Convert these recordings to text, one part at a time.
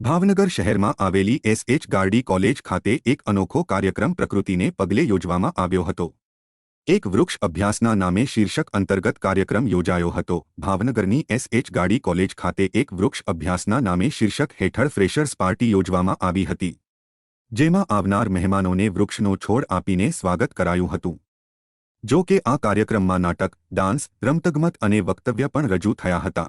ભાવનગર શહેરમાં આવેલી SH Gardi college ખાતે એક અનોખો કાર્યક્રમ પ્રકૃતિને પગલે યોજવામાં આવ્યો હતો. એક વૃક્ષ અભ્યાસના નામે શીર્ષક અંતર્ગત કાર્યક્રમ યોજાયો હતો. ભાવનગરની એસએચ ગાડી કોલેજ ખાતે એક વૃક્ષ અભ્યાસના નામે શીર્ષક હેઠળ ફ્રેશર્સ પાર્ટી યોજવામાં આવી હતી. જેમાં આવનાર મહેમાનોને વૃક્ષનો છોડ આપીને સ્વાગત કરાયું હતું. જો કે આ કાર્યક્રમમાં નાટક, ડાન્સ, રમતગમત અને વક્તવ્ય પણ રજૂ થયા હતા.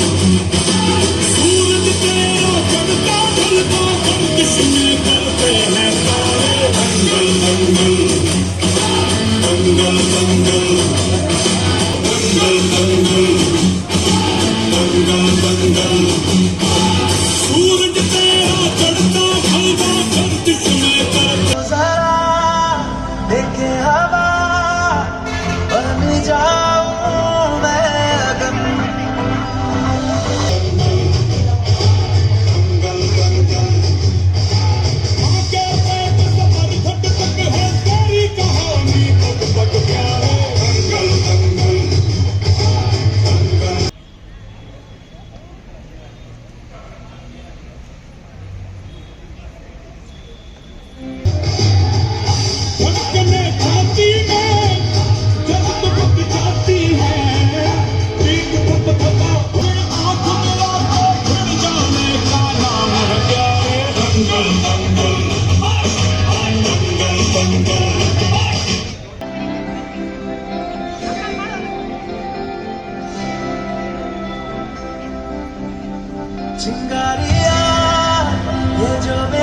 Thank you. 진가리야. 예전에